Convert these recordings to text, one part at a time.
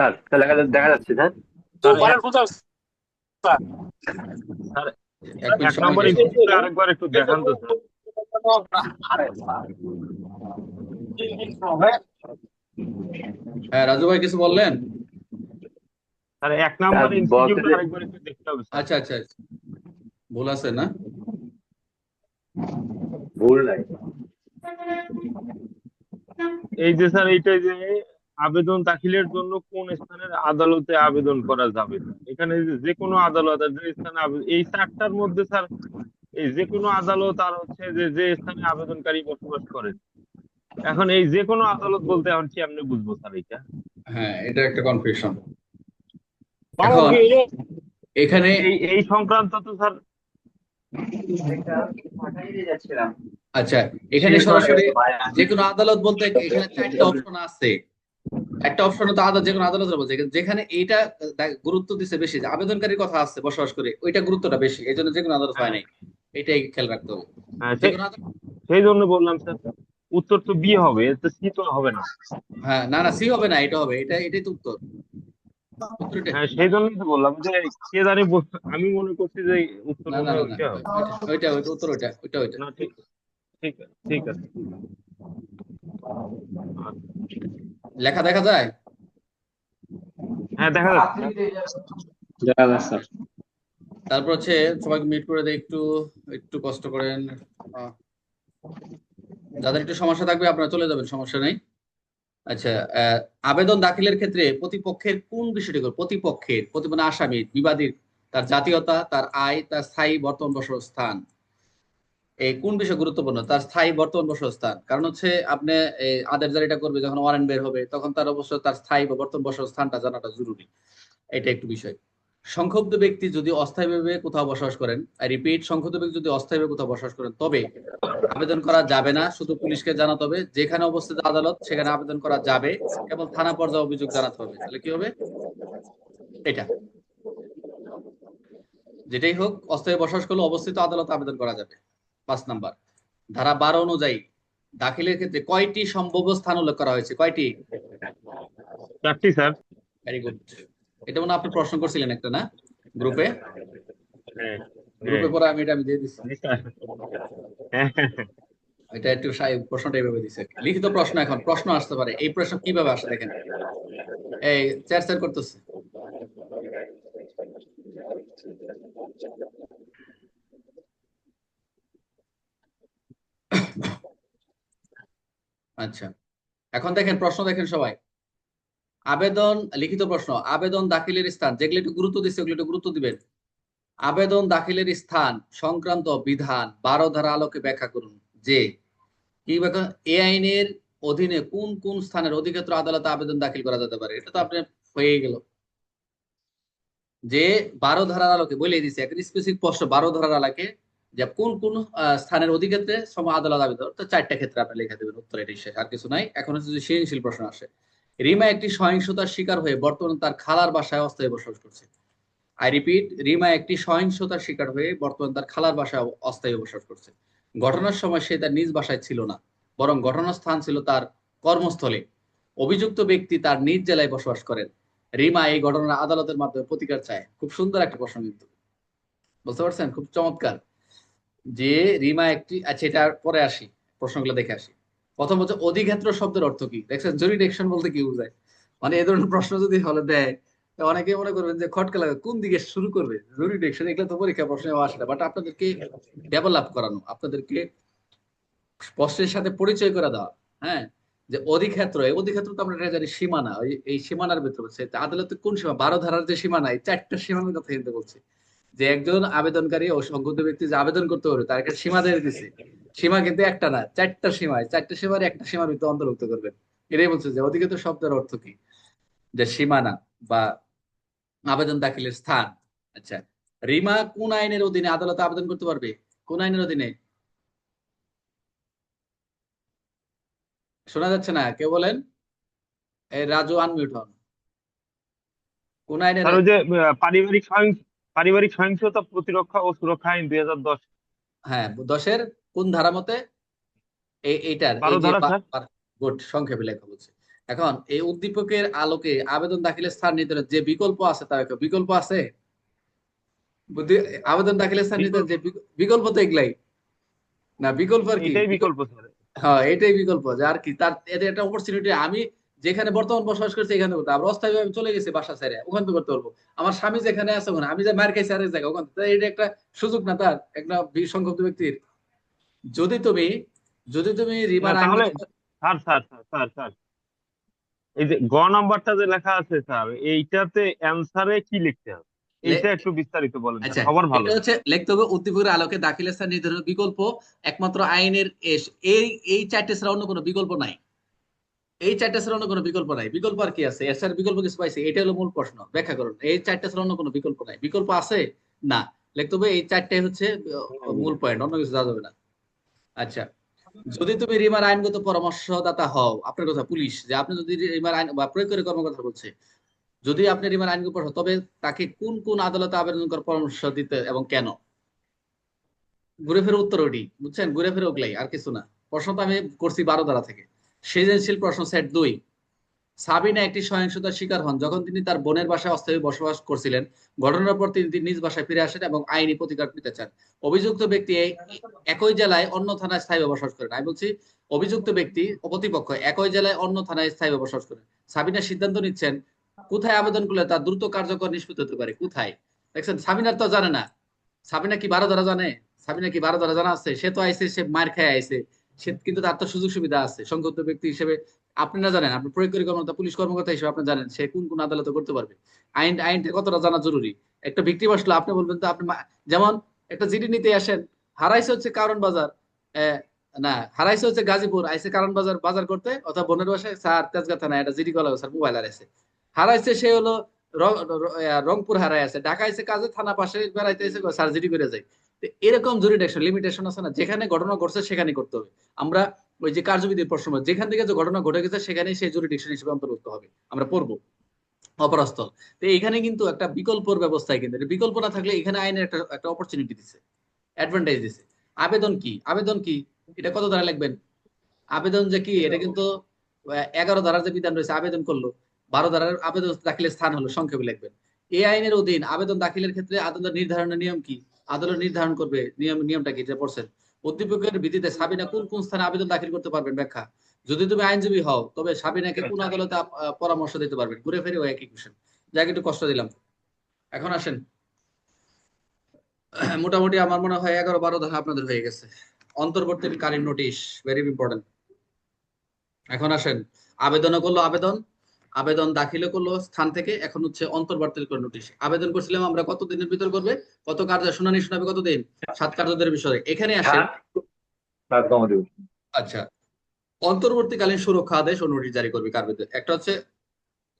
Sir দেখা দেখা যাচ্ছে এক নম্বর আরেকবার একটু দেখান তো হ্যাঁ রাজু ভাই কিছু বললেন স্যার এক নম্বর আরেকবার একটু দেখতে হবে আচ্ছা আচ্ছা আচ্ছা। ভুল আছে না ভুল নাই এই যে স্যার এইটা যে আবেদন দাখিলের জন্য কোন স্থানের আদালতে আবেদন করা যাবে না। এখানে যে কোনো আদালত আর যে স্থানে এই চারটার মধ্যে স্যার এই যে কোনো আদালত আর হচ্ছে যে যে স্থানে আবেদনকারী বসবাস করেন। এখন এই যে কোনো আদালত বলতে এখন কি আপনি বুঝব স্যার এটা? হ্যাঁ এটা একটা কনফিউশন এখন এখানে এই এই সংক্রান্ত তো স্যার আচ্ছা এখানে সরাসরি যে কোনো আদালত বলতে এখানে চারটা অপশন আছে। একটা অপশন তো আদালত যে কোনো আদালতের বলছে। যেখানে এইটা গুরুত্ব দিচ্ছে বেশি যে আবেদনকারীর কথা আছে বসবাস করে ওইটা গুরুত্বটা বেশি। এই জন্য যে কোনো আদালত হয় নাই। এটাই খেয়াল রাখতে হবে। হ্যাঁ, সেই জন্য বললাম স্যার উত্তর তো বি হবে তো সি তো হবে না। হ্যাঁ না না সি হবে না এটা হবে এটা এটাই তো উত্তর। হ্যাঁ সেই জন্যই তো বললাম যে কে জানি আমি মনে করছি যে উত্তর না না ওইটা ওইটা- উত্তর ওইটা ওইটা ওইটা। ঠিক ঠিক আছে ঠিক আছে। লেখা দেখা যায়? হ্যাঁ দেখা যাচ্ছে। তারপর হচ্ছে সবাইকে মিট করে দেয় একটু একটু কষ্ট করেন। যাদের একটু সমস্যা থাকবে আপনারা চলে যাবেন সমস্যা নেই। আচ্ছা আহ, আবেদন দাখিলের ক্ষেত্রে প্রতিপক্ষের কোন বিষয়টি করবে? প্রতিপক্ষের প্রতি মানে আসামি বিবাদীর তার জাতীয়তা তার আয় তার স্থায়ী বর্তমান বসস্থান। কোন বিষয় গুরুত্বপূর্ণ? তার স্থায়ী বর্তমান বসস্থান। কারণ হচ্ছে আপনি আদেশ জারিটা করবে যখন ওয়ারেন্ট বের হবে, তখন তার অবশ্য তার স্থায়ী বা বর্তমান বসস্থানটা জানাটা জরুরি। এটা একটু বিষয়। সংক্ষুব্ধ ব্যক্তি যদি অস্থায়ীভাবে কোথাও বসবাস করেন রিপিট, সংক্ষুব্ধ ব্যক্তি যদি অস্থায়ীভাবে কোথাও বসবাস করেন, তবে আবেদন করা যাবে না, শুধু পুলিশকে জানাতে হবে। যেখানে অবস্থিত আদালত, সেখানে আবেদন করা যাবে কেবল থানা পর্যায়ে অভিযোগ জানাতে হবে। তাহলে কি হবে? এটা। যেটাই হোক, অস্থায়ী বসবাস করলে অবস্থিত আদালত আবেদন করা যাবে। পাঁচ নাম্বার। ধারা বারো অনুযায়ী দাখিলের ক্ষেত্রে কয়টি সম্ভাব্য স্থান উল্লেখ করা হয়েছে? কয়টি? চারটি স্যার। ভেরি গুড এটা মনে আপনি প্রশ্ন করছিলেন একটা না? গ্রুপে? হ্যাঁ। গ্রুপে পরে আমি এটা আমি দিয়ে দিচ্ছি। হ্যাঁ এটা একটু সাই- প্রশ্নটা এইভাবে দিছে। লিখিত প্রশ্ন এখন প্রশ্ন আসতে পারে। এই প্রশ্ন কীভাবে আসে দেখেন? এই চ্যাট স্যার করতেছে। আচ্ছা। এখন দেখেন, প্রশ্ন দেখেন সবাই। আবেদন, লিখিত প্রশ্ন, আবেদন দাখিলের স্থান, যেগুলো একটু গুরুত্ব দিচ্ছে, ওগুলো একটু গুরুত্ব দিবেন। আবেদন দাখিলের স্থান, সংক্রান্ত বিধান, বারো ধারা আলোকে ব্যাখ্যা করুন। যে, কি ব্যাখ্যা? এ আইনের অধীনে কোন কোন স্থানের অধিক্ষেত্র আদালতে আবেদন দাখিল করা যেতে পারে? এটা তো আপনার হয়ে গেল। যে, বারো ধারার আলোকে বলে দিছে, একটা স্পেসিফিক প্রশ্ন, বারো ধারার আলোকে যে কোন কোন স্থানের অধিক্ষেত্রে সম আদালত আবেদন, তো চারটা ক্ষেত্রে আপনি লিখে দেবেন উত্তর এটাই শেষ, আর কিছু নাই। এখন হচ্ছে যে সৃজনশীল প্রশ্ন আসে। রিমা একটি সহিংসতার শিকার হয়ে বর্তমানে তার খালার বাসায় অস্থায়ী বসবাস করছে। আই রিপিট রিমা একটি সহিংসতার শিকার হয়ে বর্তমানে তার খালার বাসায় অস্থায়ী বসবাস করছে। ঘটনার সময় সে তার নিজ বাসায় ছিল না, বরং ঘটনার স্থান ছিল তার কর্মস্থলে। অভিযুক্ত ব্যক্তি তার নিজ জেলায় বসবাস করেন। রিমা এই ঘটনার আদালতের মাধ্যমে প্রতিকার চায়। খুব সুন্দর একটা প্রশ্ন কিন্তু। বুঝতে পারছেন? খুব চমৎকার। যে রিমা একটি আচ্ছা এটা পরে আসি, প্রশ্নগুলো দেখে আসি। প্রথম হচ্ছে অধিক্ষেত্র শব্দের অর্থ কি? দেখছেন জুরিডিকশন বলতে কি বোঝায়? মানে এ ধরনের প্রশ্ন যদি হলে দেয় অনেকে মনে করবেন যে খটকা লাগে, কোন দিকে শুরু করবে? জুরিডিকশন এগুলো তো পরীক্ষা প্রশ্নে আসে না বাট আপনাদেরকে ডেভেলপ করানো, আপনাদেরকে স্পষ্টের সাথে পরিচয় করে দেওয়া হ্যাঁ? যে অধিক্ষেত্র, এই অধিক্ষেত্র তো আমরা জানি সীমানা এই সীমানার ভিতরে হচ্ছে আদালতে কোন সীমা? বারো ধারার যে সীমানা, এই চারটা সীমানার কথা কিন্তু বলছে। যে একজন আবেদনকারী ও সংক্ষুব্ধ ব্যক্তি যে আবেদন করতে পারবে, তার একটা সীমা দিয়ে দিছে। সীমা কিন্তু একটা না, চারটা সীমায় চারটা সীমার একটা সীমার ভিতরে অন্তর্ভুক্ত করবেন। এটাই বলছে যে অধিক্ষেত্র শব্দের অর্থ কি? যে সীমানা বা আবেদন দাখিলের স্থান। আচ্ছা রিমা কোন আইনের অধীনে আদালতে আবেদন করতে পারবে? কোন আইনের অধীনে? শোনা যাচ্ছে না কে বলেন? রাজু আনমিউট হন। কোন আইনের পারিবারিক পারিবারিক সহিংসতা প্রতিরক্ষা ও সুরক্ষা আইন দুই হাজার দশ। হ্যাঁ দশের কোন ধারা মতে এইটার। গুড সংক্ষেপে লেখা বলছে। এখন এই উদ্দীপকের আলোকে আবেদন দাখিলের স্থান নির্ধারণ যে বিকল্প আছে তার বিকল্প আছে? বুদ্ধি- আবেদন দাখিলের স্থান নির্ধারণ যে বিকল্প তো এগুলাই। না বিকল্প আর কি? এটাই বিকল্প স্যার। হ্যাঁ এটাই বিকল্প যে আর কি তার এর একটা অপরচুনিটি আমি যেখানে বর্তমান বসবাস করছি এখানে করতে আমরা অস্থায়ীভাবে চলে গেছি বাসা ছেড়ে ওখান থেকে করতে পারব। আমার স্বামী যেখানে আছে ওখানে। আমি যে মার খাইছি আরেক জায়গায় ওখান। থেকে এটা একটা সুযোগ না তার একটা বি- ব্যক্তির। যদি তুমি যদি তুমি রিমার তাহলে- স্যার স্যার স্যার স্যার এই যে গ নাম্বারটা যে লেখা আছে স্যার এইটাতে অ্যান্সারে কি লিখতে হবে? এইটা একটু বিস্তারিত বলেন আচ্ছা ভালো। এটা হচ্ছে লিখতে হবে উদ্দীপকের আলোকে দাখিলের স্থান নির্ধারণের বিকল্প। একমাত্র আইনের এস- এই এই চারটে ছাড়া অন্য কোনো বিকল্প নাই। এই চারটে ছাড়া অন্য কোনো বিকল্প নাই। বিকল্প আর কি আছে? এর বিকল্প কিছু পাইছে? এটা হলো মূল প্রশ্ন। ব্যাখ্যা করুন। এই চারটে ছাড়া অন্য কোনো বিকল্প নাই। বিকল্প আছে? না। লিখতে হবে এই চারটাই হচ্ছে মূল পয়েন্ট অন্য কিছু যাওয়া যাবে না। আচ্ছা। যদি তুমি রিমার আইনগত পরামর্শদাতা হও, আপনার কথা পুলিশ, যে আপনি যদি রিমার আইন বা প্রয়োগকারী কর্মকর্তা বলছে, যদি আপনি রিমার আইনগত পরামর্শ, তবে তাকে কোন কোন আদালতে আবেদন করার পরামর্শ দিতে এবং কেন? ঘুরে ফিরে উত্তর ওটি, বুঝছেন? ঘুরে ফিরে ওগলাই, আর কিছু না। প্রশ্নটা আমি করছি বারো ধারা থেকে। সৃজনশীল প্রশ্ন সেট দুই। সাবিনা একটি সহিংসতার শিকার হন। যখন তিনি তার বোনের বাসায় অস্থায়ী বসবাস করছিলেন, ঘটনার পর তিনি নিজ বাসায় ফিরে আসেন এবং আইনি প্রতিকার নিতে চান। অভিযুক্ত ব্যক্তি একই জেলায় অন্য থানায় স্থায়ী বসবাস করেন। আমি বলছি, অভিযুক্ত ব্যক্তি প্রতিপক্ষ একই জেলায় অন্য থানায় স্থায়ী বসবাস করেন। সাবিনা সিদ্ধান্ত নিচ্ছেন, কোথায় আবেদন করলে তার দ্রুত কার্যকর নিষ্পত্তি হতে পারে, কোথায়? দেখছেন, সাবিনার তো জানে না। সাবিনা কি বারো ধরা জানে? সাবিনা কি বারো ধরা জানা আছে? সে তো আইসে, সে মার খেয়ে আইসে। সে কিন্তু তার তো সুযোগ সুবিধা আছে। সংক্ষিপ্ত ব্যক্তি হিসেবে আপনি না জানেন আপনি প্রয়োগকারী কর্মকর্তা, পুলিশ কর্মকর্তা হিসেবে আপনি জানেন সে কোন কোন আদালতে করতে পারবে। আইন আইনটা কতটা জানা জরুরি? একটা ভিক্টিম আসলে আপনি বলবেন তো আপনি যেমন একটা জিডি নিতে আসেন, হারাইছে হচ্ছে কারণ বাজার না, হারাইছে হচ্ছে গাজীপুর আইসে কারণ বাজার বাজার করতে, অথবা বোনের বাসায় স্যার, তেজগা থানা, এটা জিডি কলা স্যার, মোবাইল হারাইছে। হারাইছে সে হলো রংপুর হারাই আছে ঢাকা এসে কাজে থানা পাশে বেড়াইতে এসে জিডি করে যায়। এরকম জুরিডিকশন লিমিটেশন আছে না, যেখানে ঘটনা ঘটছে সেখানে করতে হবে। আমরা ওই যে কার্যবিধির প্রশ্ন, যেখান থেকে যে ঘটনা ঘটে গেছে সেখানেই সেই জুরিডিকশন হিসেবে অন্তর্ভুক্ত হবে। আমরা পড়ব, অপরাস্থল। তো এখানে কিন্তু একটা বিকল্পর ব্যবস্থায় কিন্তু বিকল্প না থাকলে এখানে আইনের একটা একটা অপরচুনিটি দিছে অ্যাডভান্টেজ দিছে। আবেদন কি? আবেদন কি? এটা কত ধারা লিখবেন? আবেদন যে কি? এটা কিন্তু এগারো ধারার যে বিধান রয়েছে, আবেদন করল। বারো ধারার আবেদন দাখিলের স্থান হলো, সংক্ষেপে লিখবেন। এই আইনের অধীন আবেদন দাখিলের ক্ষেত্রে আদালত নির্ধারণের নিয়ম কি? আদালত নির্ধারণ করবে নিয়ম নিয়মটা কি? যেটা পড়ছেন। উদ্দীপকের ভিত্তিতে সাবিনা কোন কোন স্থানে আবেদন দাখিল করতে পারবেন ব্যাখ্যা? যদি তুমি আইনজীবী হও তবে সাবিনাকে কোন আদালতে পরামর্শ দিতে পারবেন। ঘুরে ফিরে ওই একই কোশ্চেন যাকে একটু কষ্ট দিলাম। এখন আসেন। মোটামুটি আমার মনে হয় এগারো বারো ধারা আপনাদের হয়ে গেছে। অন্তর্বর্তীকালীন নোটিশ ভেরি ইম্পর্টেন্ট এখন আসেন। আবেদনও করল আবেদন আবেদন দাখিল করল স্থান থেকে এখন হচ্ছে অন্তর্বর্তীকালীন নোটিশ আবেদন করছিলাম আমরা কত দিনের ভিতর করবে? কত কার্য শুনানি শোনাবে কত দিন সাত কার্য দিনের বিষয়ে। এখানে দিব আচ্ছা। অন্তর্বর্তীকালীন সুরক্ষা আদেশ ও নোটিশ জারি করবে কার বিরুদ্ধে? একটা হচ্ছে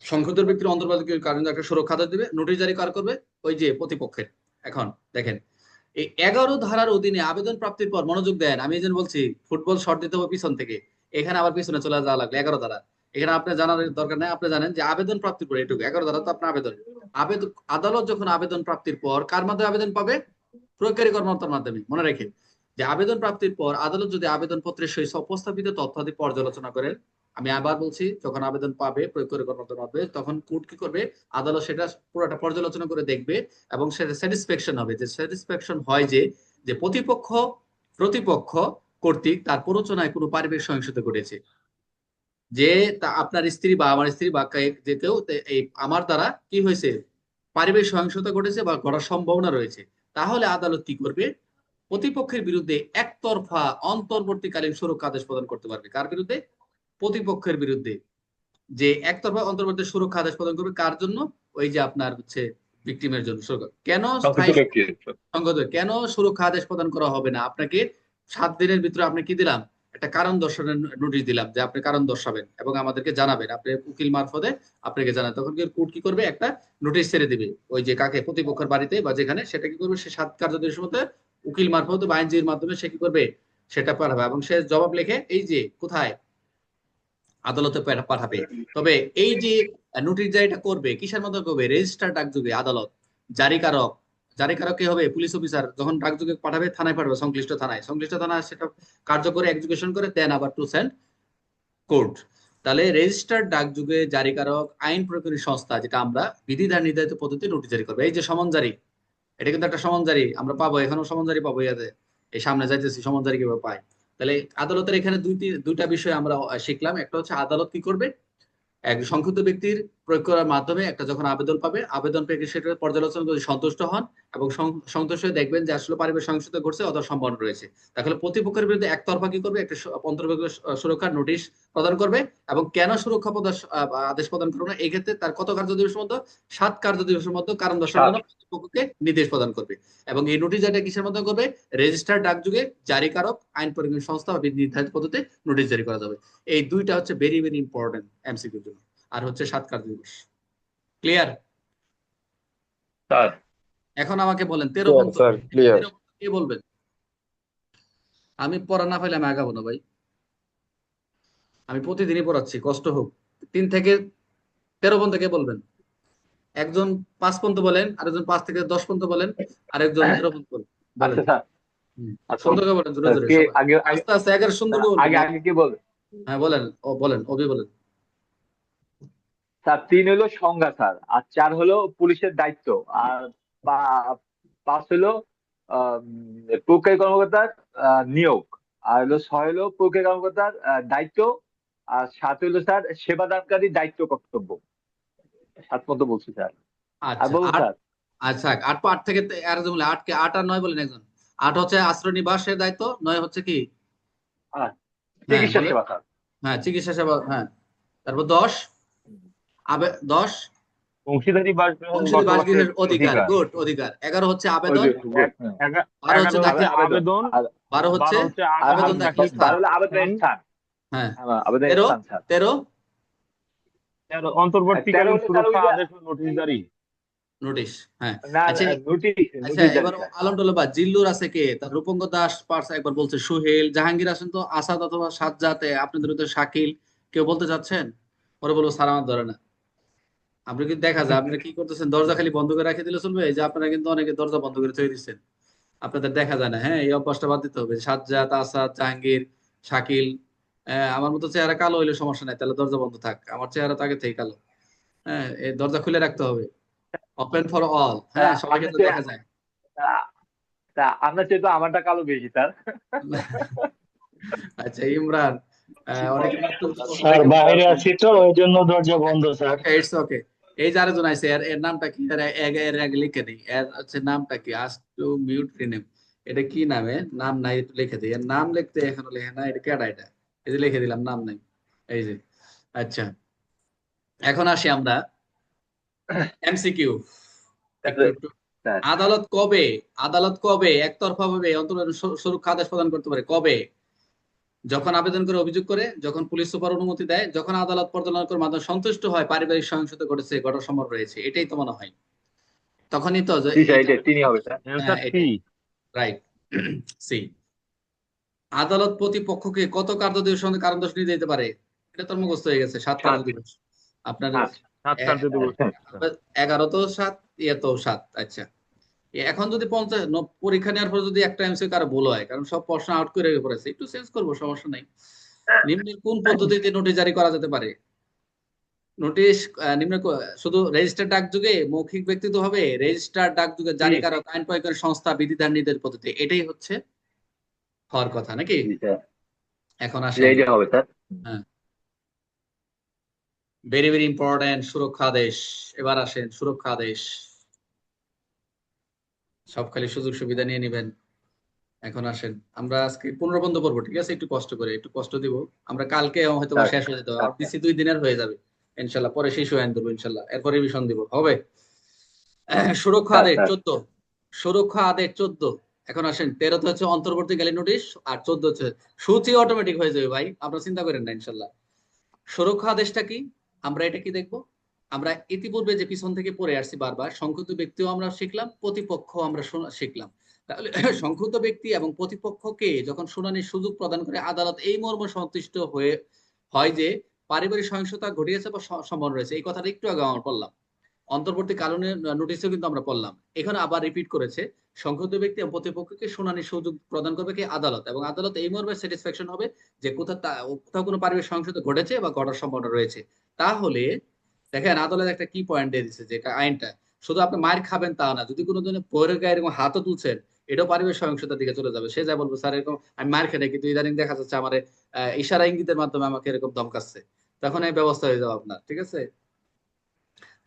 সংশোধিত ব্যক্তির অন্তর্বর্তীকালীন কারণে একটা সুরক্ষা আদেশ দিবে নোটিশ জারি কার করবে? ওই যে প্রতিপক্ষের। এখন দেখেন এই এগারো ধারার অধীনে আবেদন প্রাপ্তির পর মনোযোগ দেন। আমি জন্য বলছি ফুটবল শট দিতে হবে পিছন থেকে। এখানে আবার পিছনে চলে যাওয়া লাগল এগারো ধারা। এখানে আপনি জানার দরকার নাই। আপনি জানেন যে আবেদন প্রাপ্তির পর এটুকু, এগারো ধারা তো আপনার আবেদন। আবেদন আদালত যখন আবেদন প্রাপ্তির পর কার মাধ্যমে আবেদন পাবে? প্রয়োগকারী কর্মকর্তার মাধ্যমে। মনে রেখে যে আবেদন প্রাপ্তির পর আদালত যদি আবেদন পত্রের সহিত উপস্থাপিত তথ্যাদি পর্যালোচনা করেন, আমি আবার বলছি, যখন আবেদন পাবে প্রয়োগকারী কর্মকর্তা পাবে তখন কোর্ট কি করবে? আদালত সেটা পুরোটা পর্যালোচনা করে দেখবে এবং সেটা স্যাটিসফ্যাকশন হবে। যে স্যাটিসফ্যাকশন হয় যে যে প্রতিপক্ষ প্রতিপক্ষ কর্তৃক তার প্ররোচনায় কোনো পারিবারিক সহিংসতা ঘটেছে। যে তা আপনার স্ত্রী বা আমার স্ত্রী বা যে কেউ এই আমার দ্বারা কি হয়েছে? পারিবারিক সহিংসতা ঘটেছে বা ঘটার সম্ভাবনা রয়েছে। তাহলে আদালত কি করবে? প্রতিপক্ষের বিরুদ্ধে একতরফা অন্তর্বর্তীকালীন সুরক্ষা আদেশ প্রদান করতে পারবে। কার বিরুদ্ধে? প্রতিপক্ষের বিরুদ্ধে। যে একতরফা অন্তর্বর্তী সুরক্ষা আদেশ প্রদান করবে কার জন্য? ওই যে আপনার হচ্ছে ভিকটিমের জন্য। কেন কেন সুরক্ষা আদেশ প্রদান করা হবে না? আপনাকে সাত দিনের ভিতরে আপনি কি দিলাম? একটা কারণ দর্শানোর নোটিশ দিলাম যে আপনি কারণ দর্শাবেন এবং আমাদেরকে জানাবেন। আপনি উকিল মারফতে আপনাকে জানান তখন কি কোর্ট কি করবে? একটা নোটিশ ছেড়ে দিবে। ওই যে কাকে? প্রতিপক্ষের বাড়িতে বা যেখানে, সেটা কি করবে? সে সাত কার্য মধ্যে উকিল মারফত বা আইনজীবীর মাধ্যমে সে কি করবে? সেটা পাঠাবে এবং সে জবাব লিখে এই যে কোথায় আদালতে পাঠাবে। তবে এই যে নোটিশ জারিটা করবে, কিসের মাধ্যমে করবে? রেজিস্টার ডাকযোগে আদালত, জারিকারক জারিকারক কে হবে পুলিশ অফিসার যখন ডাকযোগে পাঠাবে, থানায় পাঠাবে, সংশ্লিষ্ট থানায়। সংশ্লিষ্ট থানায় সেটা কার্যকরী এক্সিকিউশন করে দেন আবার টু সেন্ড কোর্ট তাহলে রেজিস্টার্ড ডাকযুগে জারিকারক আইন প্রয়োগকারী সংস্থা, যেটা আমরা বিধিধার নির্ধারিত পদ্ধতি নোটিশ জারি করবে। এই যে সমন জারি, এটা কিন্তু একটা সমন জারি, আমরা পাবো এখানেও সমন জারি পাবো ইয়াতে। এই সামনে যাইতেছি, সমন জারি কীভাবে পাই তাহলে আদালতের এখানে দুইটি, দুইটা বিষয় আমরা শিখলাম। একটা হচ্ছে আদালত কি করবে? এক সংক্ষিপ্ত ব্যক্তির প্রয়োগ করার মাধ্যমে একটা যখন আবেদন পাবে আবেদন পেয়ে সেটা পর্যালোচনা করে সন্তুষ্ট হন এবং সন্তুষ্ট হয়ে দেখবেন যে আসলে পারিবারিক সহিংসতা ঘটছে অথবা সম্ভাবনা রয়েছে। তাহলে প্রতিপক্ষের বিরুদ্ধে একতরফা কি করবে? একটা অন্তর্ভুক্ত সুরক্ষার নোটিশ প্রদান করবে এবং কেন সুরক্ষা প্রদান- আদেশ প্রদান করবে না? এই ক্ষেত্রে তার কত কার্য দিবসের মধ্যে? সাত কার্য দিবসের মধ্যে কারণ দর্শানোর প্রতিপক্ষকে নির্দেশ প্রদান করবে এবং এই নোটিশ জারিটা কিসের মধ্যে করবে? রেজিস্টার ডাকযুগে জারিকারক আইন পরিমাণ সংস্থা বা নির্ধারিত পদ্ধতিতে নোটিশ জারি করা যাবে। এই দুইটা হচ্ছে ভেরি ভেরি ইম্পর্টেন্ট এমসিকিউর জন্য। আর হচ্ছে সাত কার্য দিবস। ক্লিয়ার স্যার এখন আমাকে বলেন তেরো স্যার ক্লিয়ার কে বলবেন আমি পড়া না পাইলে আমি আগাবো না ভাই। আমি প্রতিদিনই পড়াচ্ছি কষ্ট হোক। তিন থেকে তেরো পর্যন্ত কে বলবেন? একজন পাঁচ পর্যন্ত বলেন আরেকজন পাঁচ থেকে দশ পর্যন্ত বলেন আরেকজন তেরো পর্যন্ত বলেন। বলেন। আচ্ছা সুন্দর বলেন? জোরে জোরে আস্তে আস্তে সুন্দর আগে কি বলবে? হ্যাঁ বলেন। ও বলেন অভি বলেন। স্যার তিন হলো সংজ্ঞা স্যার আর চার হলো পুলিশের দায়িত্ব আর পাঁচ হলো প্রক্রিয়া কর্মকর্তার নিয়োগ আর হলো ছয় হলো প্রক্রিয়া কর্মকর্তার দায়িত্ব আর সাত হলো স্যার সেবাদানকারী দায়িত্ব কর্তব্য। সাত মতো বলছি স্যার। আর আচ্ছা বলুন আট স্যার। আচ্ছা আট আট থেকে আর বলে আট কে আট আর নয় বলেন একজন। আট হচ্ছে আশ্রয় নিবাসের দায়িত্ব নয় হচ্ছে কি। হ্যাঁ, চিকিৎসা সেবা হ্যাঁ চিকিৎসা সেবা হ্যাঁ। তারপর দশ। দশ? অংশীদারি বাসগৃহের অধিকার। অধিকার। গুড অধিকার। এগারো হচ্ছে আবেদন। ওই যে, good, হুম। এগা- বারো হচ্ছে দাখিল আবেদন। বারো হচ্ছে আবেদন দাখিল দাখিল স্থান। হ্যাঁ। হ্যাঁ, তেরো? তেরো? তেরো অন্তর্বর্তীকালীন সুরক্ষা আদেশ নোটিশ জারি নোটিশ হ্যাঁ। আচ্ছা, আচ্ছা এবার আলম বা জিল্লুর আছে কে? তার রূপঙ্গ দাস পার্স একবার বলছে সুহেল জাহাঙ্গীর আছেন তো আসাদ অথবা সাজ্জাতে আপনাদের তো শাকিল। কেউ বলতে চাচ্ছেন? পরে বলব স্যার আমার ধরে না। আপনি কি দেখা যায় আপনারা কি করতেছেন? দরজা খালি বন্ধ করে রাখে দিলে চলবে? এই যে আপনারা কিন্তু অনেকে দরজা বন্ধ করে থয়ে দিচ্ছেন। আপনাদের দেখা যায় না হ্যাঁ? এই অভ্যাসটা বাদ দিতে হবে। সাজ্জাদ আসাদ জাহাঙ্গীর শাকিল আহ, আমার মতো চেহারা কালো হইলে সমস্যা নাই তাহলে দরজা বন্ধ থাক। আমার চেহারা তো আগে থেকে কালো। হ্যাঁ এই দরজা খুলে রাখতে হবে। ওপেন ফর অল হ্যাঁ? হ্যাঁ, সবাইকে তো দেখা যায়। আপনার চেয়ে তো আমারটা কালো বেশি তার আচ্ছা ইমরান স্যার বাইরে আছি তো ওই জন্য দরজা বন্ধ স্যার। ইটস ওকে এই যে আরেকজন আছে এর এর নামটা কি? এর এর এর আগে লিখে দিই। এর হচ্ছে নামটা কি? আস টু মিউট রিনেম এটা কি নামে? নাম নাই একটু লিখে দিই। এর নাম লিখতে এখনও লেখে না এটা কেডা এটা? এই যে লিখে দিলাম নাম নাই। এই যে আচ্ছা। এখন আসি আমরা। MCQ sir. আদালত কবে? আদালত কবে? একতরফা ভাবে অন্তর সুরক্ষা আদেশ প্রদান করতে পারে। কবে? যখন আবেদন করে অভিযোগ করে যখন পুলিশ সুপার অনুমতি দেয় যখন আদালত পর্যালোচনা করে মাধ্যমে সন্তুষ্ট হয় পারিবারিক সহিংসতা ঘটেছে ঘটনা সম্ভব রয়েছে এটাই তো মনে হয়। তখনই তো স্যার। অ্যান্সার হ্যাঁ, সি রাইট সি আদালত প্রতিপক্ষকে কত কার্য দিবসের সঙ্গে কারণ দোষ নিয়ে দিতে পারে? এটা তো মুখস্থ হয়ে গেছে সাত কার্য। দিবস আপনার দিবস এগারো তো সাত ইয়ে তো সাত আচ্ছা। এখন যদি পঞ্চাশ পরীক্ষা নেওয়ার পর যদি একটা এমসিকিউ কারও ভুল হয় কারণ সব প্রশ্ন আউট করে পড়েছে একটু চেঞ্জ করব সমস্যা নাই। নিম্নের কোন পদ্ধতিতে নোটিশ জারি করা যেতে পারে? নোটিশ নিম্ন শুধু রেজিস্টার ডাকযুগে মৌখিক ব্যক্তিত্ব হবে রেজিস্টার ডাকযুগে জারিকারক আইন প্রয়োগকারী সংস্থা বিধিধান নির্ধারিত পদ্ধতি এটাই হচ্ছে হওয়ার কথা নাকি? এখন আসে এইটা হবে স্যার। হ্যাঁ। ভেরি ভেরি ইম্পর্টেন্ট সুরক্ষা আদেশ এবার আসেন সুরক্ষা আদেশ। সব খালি সুযোগ সুবিধা নিয়ে নেবেন। এখন আসেন। আমরা আজকে পনেরো বন্ধ করব ঠিক আছে? একটু কষ্ট করে একটু কষ্ট দিব। আমরা কালকে হয়তো আচ্ছা, শেষ হয়ে যেতে। হবে। দুই দিনের হয়ে যাবে। ইনশাল্লাহ পরে শেষ হয়ে দেবো ইনশাল্লাহ। এরপরে রিভিশন দিব। হবে? সুরক্ষা আদেশ আচ্ছা। চোদ্দ। সুরক্ষা আদেশ চোদ্দ। এখন আসেন। তেরোতে হচ্ছে অন্তর্বর্তী অন্তর্বর্তীকালীন নোটিশ আর চোদ্দ হচ্ছে সূচি অটোমেটিক হয়ে যাবে ভাই। আপনারা চিন্তা করেন না ইনশাল্লাহ। সুরক্ষা আদেশটা কি? আমরা এটা কি দেখব? আমরা ইতিপূর্বে যে পিছন থেকে পড়ে আসছি বারবার সংক্ষুব্ধ ব্যক্তিও আমরা শিখলাম, প্রতিপক্ষ আমরা শিখলাম। তাহলে সংক্ষুব্ধ ব্যক্তি এবং প্রতিপক্ষকে যখন শুনানির সুযোগ প্রদান করে, আদালত এই মর্ম সন্তুষ্ট হয়ে, হয় যে পারিবারিক সহিংসতা ঘটিয়েছে বা স- সম্ভাবনা রয়েছে। এই কথাটা একটু আগে আমরা পড়লাম। অন্তর্বর্তী কারণে নোটিশেও কিন্তু আমরা পড়লাম। এখানে আবার রিপিট করেছে সংক্ষুব্ধ ব্যক্তি এবং প্রতিপক্ষকে শুনানির সুযোগ প্রদান করবে কি? আদালত। এবং আদালত এই মর্মে স্যাটিসফ্যাকশন হবে যে কোথাও কোথাও কোনো পারিবারিক সহিংসতা ঘটেছে বা ঘটার সম্ভাবনা রয়েছে। তাহলে দেখেন আদালত একটা কি পয়েন্ট দিয়ে দিচ্ছে যে আইনটা শুধু আপনি মায়ের খাবেন তা না যদি কোনো ধরনের পরের গায়ে এরকম হাতও তুলছেন এটাও পারিবারিক সহিংসতার দিকে চলে যাবে। সে যা বলব স্যার এরকম আমি মার খেলে কিন্তু ইদানিং দেখা যাচ্ছে আমার ইশারা ইঙ্গিতের মাধ্যমে আমাকে এরকম ধমকাচ্ছে। তখন এই ব্যবস্থা হয়ে যাবে আপনার ঠিক আছে?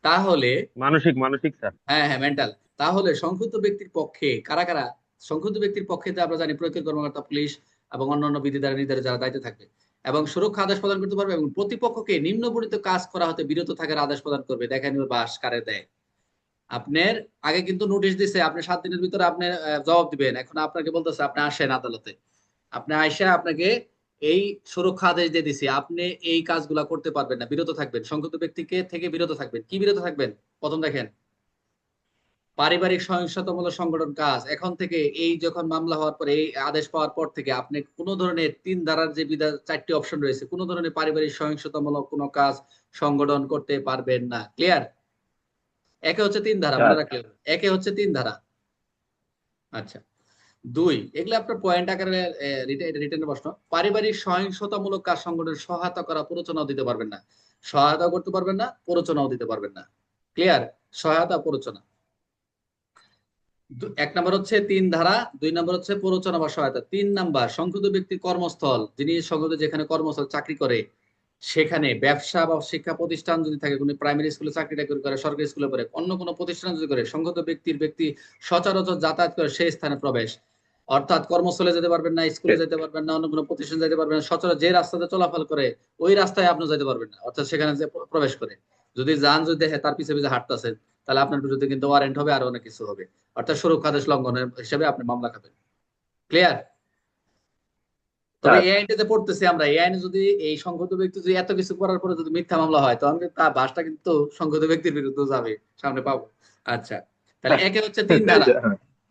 তাহলে মানসিক মানসিক স্যার। হ্যাঁ হ্যাঁ মেন্টাল তাহলে সংক্ষুব্ধ ব্যক্তির পক্ষে কারা কারা? সংক্ষুব্ধ ব্যক্তির পক্ষে তো আমরা জানি প্রয়োগের কর্মকর্তা পুলিশ এবং অন্যান্য বিধি দ্বারা নির্ধারিত যারা দায়িত্বে থাকবে। এবং সুরক্ষা আদেশ প্রদান করতে পারবে এবং প্রতিপক্ষকে নিম্নবর্ণিত কাজ করা হতে বিরত থাকার আদেশ প্রদান করবে। দেখেন বাস কারে দেয় আপনার আগে কিন্তু নোটিশ দিছে, আপনি সাত দিনের ভিতরে আপনি জবাব দিবেন। এখন আপনাকে বলতেছে, আপনি আসেন আদালতে। আপনি আইসা আপনাকে এই সুরক্ষা আদেশ দিয়ে দিছি, আপনি এই কাজগুলা করতে পারবেন না, বিরত থাকবেন। সংক্ষুব্ধ ব্যক্তিকে থেকে বিরত থাকবেন। কি বিরত থাকবেন? প্রথম দেখেন। পারিবারিক সহিংসতামূলক সংগঠন কাজ। এখন থেকে এই যখন মামলা হওয়ার পরে এই আদেশ পাওয়ার পর থেকে আপনি কোন ধরনের তিন ধারার যে বিধা চারটি অপশন রয়েছে কোন ধরনের পারিবারিক সহিংসতামূলক কোনো কাজ সংগঠন করতে পারবেন না। ক্লিয়ার একে হচ্ছে তিন ধারা মনে রাখলেন? একে হচ্ছে তিন ধারা। আচ্ছা। দুই এগুলো আপনার পয়েন্ট আকারে রিটার্নের প্রশ্ন। পারিবারিক সহিংসতামূলক কাজ সংগঠনের সহায়তা করা প্ররোচনাও দিতে পারবেন না। সহায়তা করতে পারবেন না প্ররোচনাও দিতে পারবেন না। ক্লিয়ার সহায়তা প্ররোচনা। এক নম্বর হচ্ছে তিন ধারা, দুই নম্বর হচ্ছে প্ররোচনা বা সহায়তা। তিন নাম্বার সংক্ষুব্ধ ব্যক্তির কর্মস্থল, যিনি সংক্ষুব্ধ যেখানে কর্মস্থল চাকরি করে, সেখানে ব্যবসা বা শিক্ষা প্রতিষ্ঠান যদি থাকে, কোনো প্রাইমারি স্কুলে চাকরি টাকরি করে, সরকারি স্কুলে পড়ে, অন্য কোনো প্রতিষ্ঠান যদি করে সংক্ষুব্ধ ব্যক্তির ব্যক্তি সচরাচর যাতায়াত করে, সেই স্থানে প্রবেশ। অর্থাৎ কর্মস্থলে যেতে পারবেন না স্কুলে যেতে পারবেন না, অন্য কোনো প্রতিষ্ঠান যেতে পারবেন না, সচরাচর যে রাস্তাতে চলাফল করে, ওই রাস্তায় আপনি যেতে পারবেন না। অর্থাৎ সেখানে যে প্রবেশ করে। যদি যান, যদি দেখে, তার পিছে পিছে হাঁটতেছেন। তাহলে আপনার বিরুদ্ধে কিন্তু ওয়ারেন্ট হবে আর অনেক কিছু হবে। অর্থাৎ সুরক্ষা আদেশ লঙ্ঘনের হিসেবে আপনি মামলা খাবেন। ক্লিয়ার তবে এই আইনটাতে পড়তেছি আমরা। এই আইনে যদি এই সংগত ব্যক্তি যদি এত কিছু করার পরে যদি মিথ্যা মামলা হয় তখন তার বাসটা কিন্তু সংগত ব্যক্তির বিরুদ্ধে যাবে সামনে পাবো। আচ্ছা তাহলে একে হচ্ছে তিন ধারা।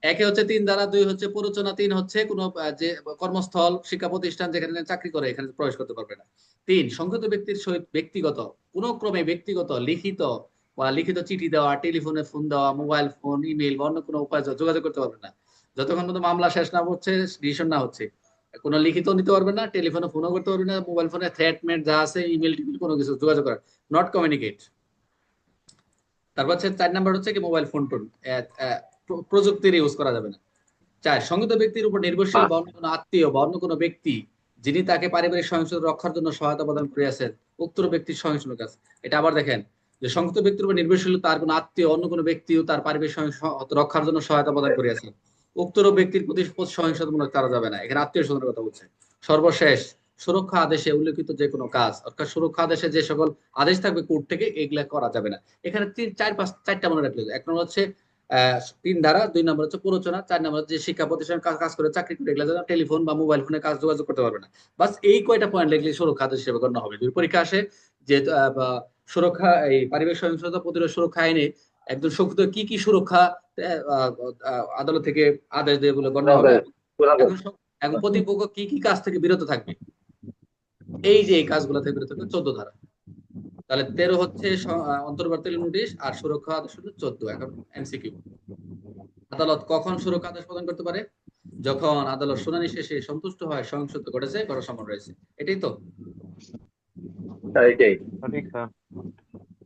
একে হচ্ছে তিন ধারা দুই হচ্ছে প্ররোচনা তিন হচ্ছে কোনো যে কর্মস্থল শিক্ষা প্রতিষ্ঠান যেখানে চাকরি করে এখানে প্রবেশ করতে পারবে না। তিন সংগত ব্যক্তির সহিত ব্যক্তিগত কোনো ক্রমে ব্যক্তিগত লিখিত বা লিখিত চিঠি দেওয়া টেলিফোনে ফোন দেওয়া মোবাইল ফোন ইমেল বা অন্য কোনো উপায় যোগাযোগ করতে পারবে না। যতক্ষণ পর্যন্ত মামলা শেষ না হচ্ছে ডিসিশন না হচ্ছে। কোনো লিখিত নিতে পারবে না টেলিফোনে ফোনও করতে পারবে না মোবাইল ফোনে থ্রেটমেন্ট যা আছে ইমেল টিমেল কোনো কিছু যোগাযোগ করার। নট কমিউনিকেট তারপর হচ্ছে চার নাম্বার হচ্ছে কি মোবাইল ফোন টোন প্রযুক্তির ইউজ করা যাবে না। চার সংগত ব্যক্তির উপর নির্ভরশীল বা অন্য কোনো আত্মীয় বা অন্য কোনো ব্যক্তি, যিনি তাকে পারিবারিক সহিংসতা রক্ষার জন্য সহায়তা প্রদান করিয়াছেন উক্ত ব্যক্তির সহিংসতা কাজ। এটা আবার দেখেন যে সংযুক্ত ব্যক্তির উপর নির্ভরশীল তার কোনো আত্মীয়, অন্য কোনো ব্যক্তিও তার পারিবারিক রক্ষার জন্য সহায়তা প্রদান করিয়াছেন উক্ত ব্যক্তির প্রতি সহিংসতামূলক করা যাবে না। এখানে আত্মীয় স্বজনের কথা বলছে। সর্বশেষ, সুরক্ষা আদেশে উল্লেখিত যে কোনো কাজ, অর্থাৎ সুরক্ষা আদেশে যে সকল আদেশ থাকবে কোর্ট থেকে, এগুলা করা যাবে না। এখানে তিন, চার, পাঁচ, চারটা মনে রাখলে এক নম্বর হচ্ছে তিন ধারা, দুই নম্বর হচ্ছে প্ররোচনা, চার নম্বর হচ্ছে শিক্ষা প্রতিষ্ঠান কাজ কাজ করে চাকরি করে এগুলো টেলিফোন বা মোবাইল ফোনে কাজ যোগাযোগ করতে পারবে না। বাস এই কয়টা পয়েন্ট লিখলে সুরক্ষা আদেশ হিসেবে গণ্য হবে। যদি পরীক্ষা আসে, যে সুরক্ষা এই পারিবারিক সহিংসতা প্রতিরোধ সুরক্ষা আইনে একজন সুরক্ষিত কি কি সুরক্ষা আদালত থেকে আদেশ দিয়ে বলে গণ্য হবে? এখন প্রতিপক্ষ কি কি কাজ থেকে বিরত থাকবে? এই যে এই কাজগুলো থেকে বিরত থাকবে চোদ্দ ধারা। তাহলে তেরো হচ্ছে স- অন্তর্বর্তী নোটিশ আর সুরক্ষা আদেশ হলো চোদ্দ এখন এমসিকিউ। আদালত কখন সুরক্ষা আদেশ প্রদান করতে পারে? যখন আদালত শুনানি শেষে সন্তুষ্ট হয় সহিংসতা ঘটেছে করার সম্মান রয়েছে। এটাই তো। এটাই। সঠিক স্যার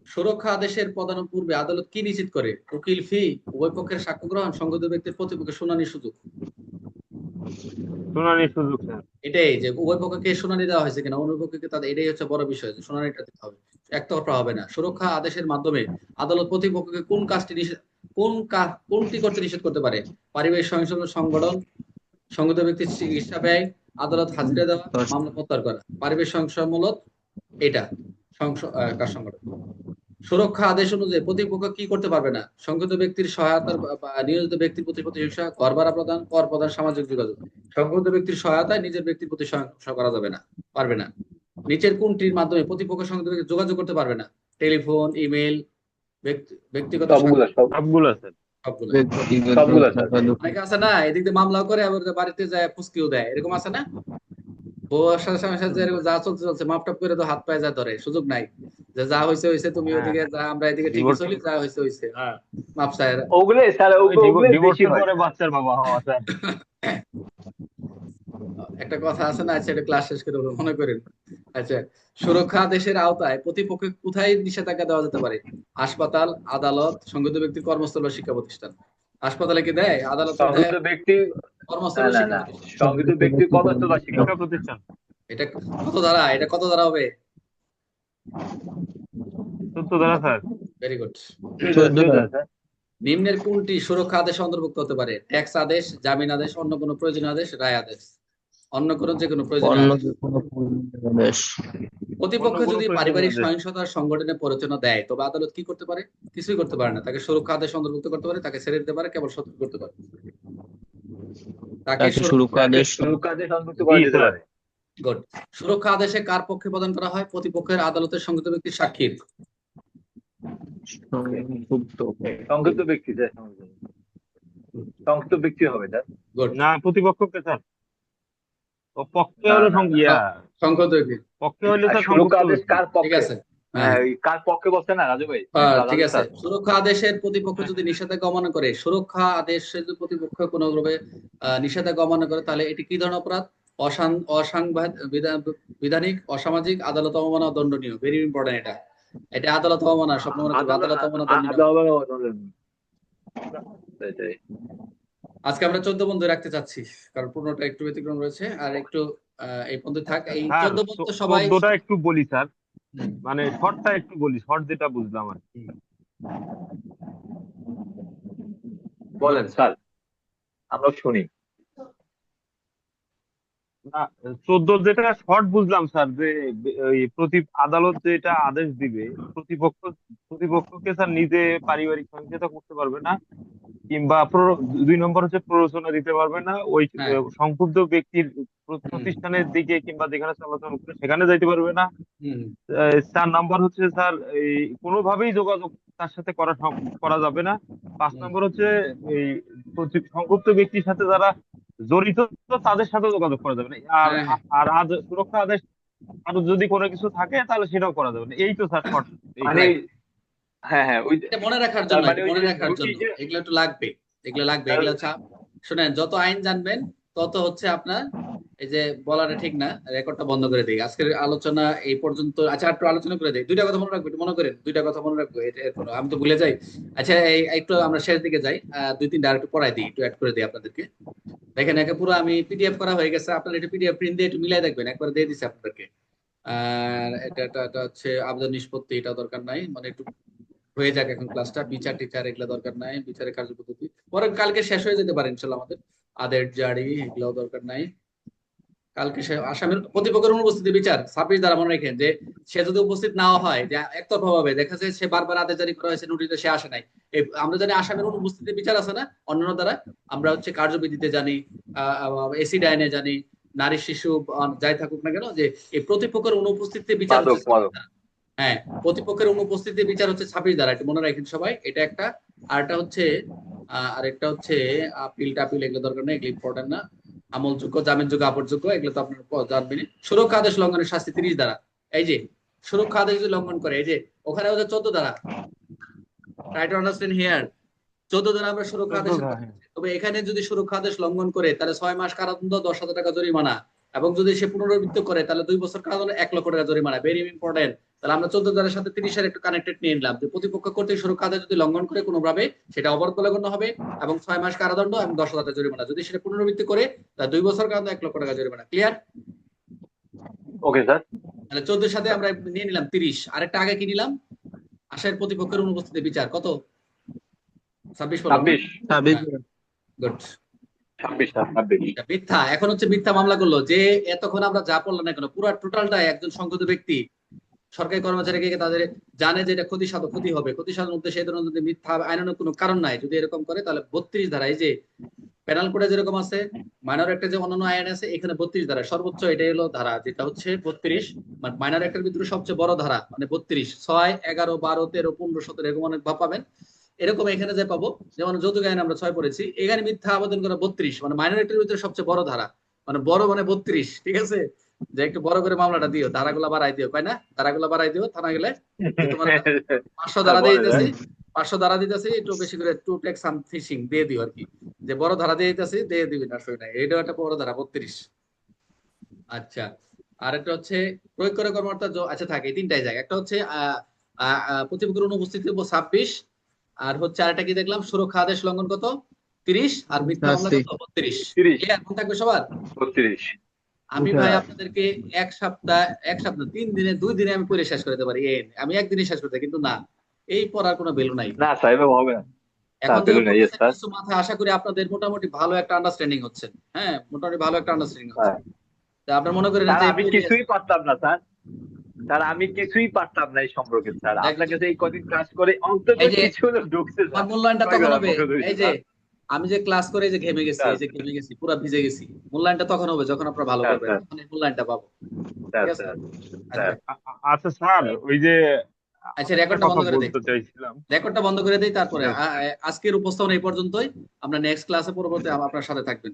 সুরক্ষা আদেশের প্রদানের পূর্বে আদালত কি নিশ্চিত করে? উকিল ফি উভয় পক্ষের সাক্ষ্য গ্রহণ সংগত ব্যক্তির প্রতিপক্ষের শুনানির সুযোগ। শুনানির সুযোগ এটাই যে উভয় পক্ষকে শুনানি দেওয়া হয়েছে কিনা অন্য পক্ষকে তাদের এটাই হচ্ছে বড় বিষয় যে শুনানিটা দিতে হবে। একতরফা হবে না। সুরক্ষা আদেশের মাধ্যমে আদালত প্রতিপক্ষকে কোন কাজটি নিষেধ কোন কাজ কোনটি করতে নিষেধ করতে পারে? পারিবারিক সহিংসতা সংগঠন সংগত ব্যক্তির চিকিৎসা ব্যয় আদালত হাজিরা দেওয়া মামলা প্রত্যাহার করা। পারিবারিক সহিংসামূলক এটা। কাজ সংগঠন? সুরক্ষা আদেশ অনুযায়ী প্রতিপক্ষ কি করতে পারবে না? সংগত ব্যক্তির সহায়তার নিয়োজিত ব্যক্তির প্রতি প্রতিহিংসা কর ভাড়া প্রদান কর প্রদান সামাজিক যোগাযোগ। সংগত ব্যক্তির সহায়তায় নিজের ব্যক্তির প্রতি সহিংসা করা যাবে না পারবে না। নিচের কোনটির মাধ্যমে প্রতিপক্ষের সঙ্গে ব্যক্তি যোগাযোগ করতে পারবে না? টেলিফোন ইমেল ব্যক্তিগত সবগুলো অনেকে আছে না এদিক দিয়ে মামলাও করে আবার বাড়িতে যায় ফুসকিও দেয় এরকম আছে না? বউর সাথে সাথে সাথে যা চলছে চলছে মাপ টাপ করে তো হাত পায়ে যায় ধরে সুযোগ নাই। যে যা হয়েছে হয়েছে তুমি হ্যাঁ। ওদিকে যা আমরা এদিকে ঠিকই Divorce- চলি যা হয়েছে হয়েছে হ্যাঁ। মাপ চায় ওগুলো স্যার ওগুলো বেশি ডিভোর্সের বাচ্চার বাবা হওয়া স্যার। একটা কথা আছে না আচ্ছা এটা ক্লাস শেষ করে মনে করেন। আচ্ছা সুরক্ষা আদেশের আওতায় প্রতিপক্ষে কোথায় নিষেধাজ্ঞা দেওয়া যেতে পারে? হাসপাতাল আদালত সংগঠিত ব্যক্তির কর্মস্থল বা শিক্ষা প্রতিষ্ঠান। হাসপাতালে কি দেয়? আদালতে দেয়? সংগঠিত ব্যক্তি কর্মস্থলে ব্যক্তি কর্মস্থল শিক্ষা প্রতিষ্ঠান? এটা কত ধারা এটা কত দ্বারা হবে? চোদ্দ দ্বারা স্যার। ভেরি গুড নিম্নের কোনটি সুরক্ষা আদেশ অন্তর্ভুক্ত হতে পারে? ট্যাক্স আদেশ জামিন আদেশ অন্য কোনো প্রয়োজনীয় আদেশ রায় আদেশ। অন্য কোনো যে কোনো প্রতিপক্ষ যদি পারিবারিক সহিংসতার সংগঠনে প্ররোচনা দেয় তবে আদালত কি করতে পারে? কিছুই করতে পারে না। তাকে সুরক্ষা আদেশ অন্তর্ভুক্ত করতে পারে তাকে ছেড়ে দিতে পারে কেবল সতর্ক করতে পারে। তাকে সুরক্ষা আদেশ সুরক্ষা আদেশ অন্তর্ভুক্ত করা জি, যেতে পারে। গুড। সুরক্ষা আদেশে কার পক্ষে প্রদান করা হয়? প্রতিপক্ষের আদালতের সংগত ব্যক্তির সাক্ষীর। সংযুক্ত সংক্ষিপ্ত ব্যক্তি স্যার সংক্ষিপ্ত ব্যক্তি। হবে না প্রতিপক্ষকে স্যার। ও পক্ষে হলো না, না, ইয়া পক্ষে হলে সুরক্ষা আদেশ কার ঠিক পক্ষে আছে। হ্যাঁ, হ্যাঁ। কার পক্ষে বসছে না রাজু ভাই? হ্যাঁ, ঠিক আছে। সুরক্ষা আদেশের প্রতিপক্ষ যদি নিষেধাজ্ঞা অমান্য করে সুরক্ষা আদেশের যদি প্রতিপক্ষ কোনোভাবে আহ, নিষেধাজ্ঞা অমান্য করে তাহলে এটি কি ধরনের অপরাধ? অসাং অসাংবিধানিক বিধানিক অসামাজিক আদালত অবমাননা দণ্ডনীয়? ভেরি ইম্পর্টেন্ট এটা। এটা আদালত অবমাননা স্বপ্ন আদালত অবমাননা দণ্ডনীয়। আজকে আমরা চোদ্দ বন্ধু রাখতে চাচ্ছি কারণ পনেরোটা একটু ব্যতিক্রম রয়েছে। আর একটু আহ, এই পর্যন্ত থাক এই চোদ্দ বন্ধু সবাই চোদ্দটা একটু বলি স্যার। মানে শর্টটা একটু বলি শর্ট যেটা বুঝলাম আর কি। বলেন স্যার আমরা শুনি। চোদ্দ যেটা শর্ট বুঝলাম স্যার যে ওই প্রতি আদালত যেটা আদেশ দিবে প্রতিপক্ষ প্রতিপক্ষকে স্যার নিজে পারিবারিক সহিংসতা করতে পারবে না কিংবা দুই নম্বর হচ্ছে প্ররোচনা দিতে পারবে না ওই হ্যাঁ। সংক্ষুব্ধ ব্যক্তির প্রতিষ্ঠানের দিকে কিংবা যেখানে চলাচল করে সেখানে যাইতে পারবে না। চার নাম্বার হচ্ছে স্যার এই কোনোভাবেই যোগাযোগ তার সাথে করা করা যাবে না। পাঁচ নম্বর হচ্ছে এই সংক্ষুব্ধ ব্যক্তির সাথে যারা জড়িত তাদের সাথে যোগাযোগ করা যাবে না। আর হ্যাঁ, হ্যাঁ। আর আজ সুরক্ষা আদেশ আরও যদি কোনো কিছু থাকে তাহলে সেটাও করা যাবে না। এই তো স্যার শর্ট। মানে হ্যাঁ হ্যাঁ ওই মনে রাখার জন্য মানে মনে রাখার জন্য। এগুলো একটু লাগবে এগুলো লাগবে এগুলো ছাপ। শুনেন যত আইন জানবেন তত হচ্ছে আপনার এই যে বলাটা ঠিক না, রেকর্ডটা বন্ধ করে দিই। আজকের আলোচনা এই পর্যন্ত আচ্ছা একটু আলোচনা করে দিই। দুইটা কথা মনে রাখব মনে করেন। দুইটা কথা মনে রাখব এটা আমি তো ভুলে যাই। আচ্ছা একটু আমরা শেষ দিকে যাই। দুই তিনটা আর একটু পড়াই দিই, একটু অ্যাড করে দিই আপনাদেরকে। দেখেন, একে পুরো আমি পিডিএফ করা হয়ে গেছে। আপনারা একটু পিডিএফ প্রিন্ট দিয়ে একটু মিলাই দেখবেন। একবার দিয়ে দিচ্ছি আপনাদেরকে। আর এটা এটা এটা হচ্ছে আবেদন নিষ্পত্তি, এটা দরকার নাই। মানে একটু হয়ে যাক এখন ক্লাসটা বিচার টিচার এগুলো দরকার নাই, বিচারের কার্যপদ্ধতি। পরে কালকে শেষ হয়ে যেতে পারে ইনশাল্লাহ আমাদের। আদের জারি এগুলো দরকার নাই। কালকে সে আসামির প্রতিপক্ষের অনুপস্থিতি বিচার ছাব্বিশ দ্বারা মনে রাখেন যে সে যদি উপস্থিত নাও হয় যে একতরফা ভাবে দেখা যায় সে বারবার আদেশ জারি করা হয়েছে নোটিশে সে আসে নাই। এই আমরা জানি আসামের অনুপস্থিতি বিচার আছে না অন্যান্য দ্বারা। আমরা হচ্ছে কার্যবিধিতে জানি আহ এসি ডাইনে জানি নারী শিশু যাই থাকুক না কেন যে এই প্রতিপক্ষের অনুপস্থিতিতে বিচার। হ্যাঁ প্রতিপক্ষের অনুপস্থিতি বিচার হচ্ছে ছাব্বিশ দ্বারা এটা মনে রাখেন সবাই। এটা একটা আর একটা হচ্ছে আহ, আরেকটা হচ্ছে আপিল টাপিল এগুলো দরকার নেই এগুলো ইম্পর্টেন্ট না। আমলযোগ্য জামিনযোগ্য আপরযোগ্য এগুলো তো আপনার জানবেনই। সুরক্ষা আদেশ লঙ্ঘনের শাস্তি তিরিশ দ্বারা। এই যে সুরক্ষা আদেশ যদি লঙ্ঘন করে এই যে ওখানে হচ্ছে চোদ্দ দ্বারা। ট্রাই টু আন্ডারস্ট্যান্ড হিয়ার চোদ্দ দ্বারা আমরা সুরক্ষা আদেশ তবে এখানে যদি সুরক্ষা আদেশ লঙ্ঘন করে তাহলে ছয় মাস কারাদণ্ড দশ হাজার টাকা জরিমানা। এবং যদি সে পুনরাবৃত্ত করে তাহলে দুই বছর কারাদণ্ড এক লক্ষ টাকা জরিমানা। ভেরি ইম্পর্টেন্ট তাহলে আমরা চোদ্দ দ্বারের সাথে তিরিশের একটু কানেক্টেড নিয়ে নিলাম। যে প্রতিপক্ষ কর্তৃক সুরক্ষা যদি লঙ্ঘন করে কোনোভাবে সেটা অবরোধ বলে গণ্য হবে এবং ছয় মাস কারাদণ্ড এবং দশ হাজার টাকা জরিমানা। যদি সেটা পুনরাবৃত্তি করে তাহলে দুই বছর কারাদণ্ড এক লক্ষ টাকা জরিমানা। ক্লিয়ার ওকে স্যার তাহলে চোদ্দের সাথে আমরা নিয়ে নিলাম তিরিশ। আরেকটা আগে কি নিলাম? আশার প্রতিপক্ষের অনুপস্থিতি বিচার। কত? ছাব্বিশ গুড মিথ্যা। এখন হচ্ছে মিথ্যা মামলা করল। যে এতক্ষণ আমরা যা পড়লাম না কেন পুরো টোটালটা একজন সংগত ব্যক্তি। সরকারি কর্মচারীকে তাদের জানে যে এটা ক্ষতি সাধন ক্ষতি হবে। ক্ষতি সাধন উদ্দেশ্যে এই ধরনের যদি মিথ্যা আইনের কোনো কারণ নাই, যদি এরকম করে, তাহলে বত্রিশ ধারা এই যে পেনাল কোডে যেরকম আছে মাইনর একটা যে অন্যান্য আইন আছে, এখানে বত্রিশ ধারা সর্বোচ্চ এটাই হলো ধারা, যেটা হচ্ছে বত্রিশ। মানে মাইনর একটার ভিতরে সবচেয়ে বড় ধারা মানে বত্রিশ। ছয়, এগারো, বারো, তেরো, পনেরো, সতেরো, এরকম অনেক ভাব পাবেন। এরকম এখানে যে পাবো, যেমন যৌতুক আইন আমরা ছয় পড়েছি, এখানে মিথ্যা আবেদন করা বত্রিশ। মানে মাইনর একটার ভিতরে সবচেয়ে বড় ধারা। মানে বড় মানে বত্রিশ, ঠিক আছে? যে একটু বড় করে মামলাটা দিও ধারাগুলা বাড়াই দিও কয় না? ধারাগুলা বাড়াই দিও থানা গেলে তোমার পাঁচশো ধারা দিয়ে দিতেছি পাঁচশো ধারা দিতেছি একটু বেশি করে টু টেক সাম ফিশিং দিয়ে দিও আর কি। যে বড় ধারা দিয়ে দিতেছি দিয়ে দিবি না সই নাই। এটাও একটা বড় ধারা বত্রিশ। আচ্ছা আর একটা হচ্ছে প্রয়োগ করে কর্মকর্তা আচ্ছা থাকে তিনটাই জায়গা একটা হচ্ছে প্রতিপক্ষের অনুপস্থিতি ছাব্বিশ আর হচ্ছে আরেকটা কি দেখলাম? সুরক্ষা আদেশ লঙ্ঘন কত? তিরিশ আর মিথ্যা মামলা কত? বত্রিশ। তিরিশ। এখন থাকবে সবার? বত্রিশ। আমি ভাই। আপনাদেরকে এক সপ্তাহ এক সপ্তাহ তিন দিনে দুই দিনে আমি পড়ে শেষ করতে পারি। আমি একদিনে শেষ করতে কিন্তু না এই পড়ার কোনো ভ্যালু নাই। না এভাবে হবে না। এখন মাথায় আশা করি আপনাদের মোটামুটি ভালো একটা আন্ডারস্ট্যান্ডিং হচ্ছে। হ্যাঁ মোটামুটি ভালো একটা আন্ডারস্ট্যান্ডিং হচ্ছে। হ্যাঁ। আপনার মনে করেন আমি কিছুই পারতাম না স্যার। স্যার আমি কিছুই পারতাম না এই সম্পর্কে স্যার। আপনার কাছে এই কদিন ক্লাস করে অন্তত কিছু হলো ঢুকছে আমার মূল্যায়নটা তখন হবে। এই যে। আমি যে ক্লাস করে যে ঘেমে গেছি। এই যে ঘেমে গেছি পুরো ভিজে গেছি মূল্যায়নটা তখন হবে যখন আপনারা ভালো স্যার, করবেন তখন এই মূল্যায়নটা পাবো। আচ্ছা আচ্ছা। স্যার ওই যে আচ্ছা রেকর্ডটা বন্ধ করে দেই। রেকর্ডটা বন্ধ করে দেই তারপরে হ্যাঁ। আজকের উপস্থাপনা এই পর্যন্তই। আমরা নেক্সট ক্লাসে পরবর্তী আপনার সাথে থাকবেন।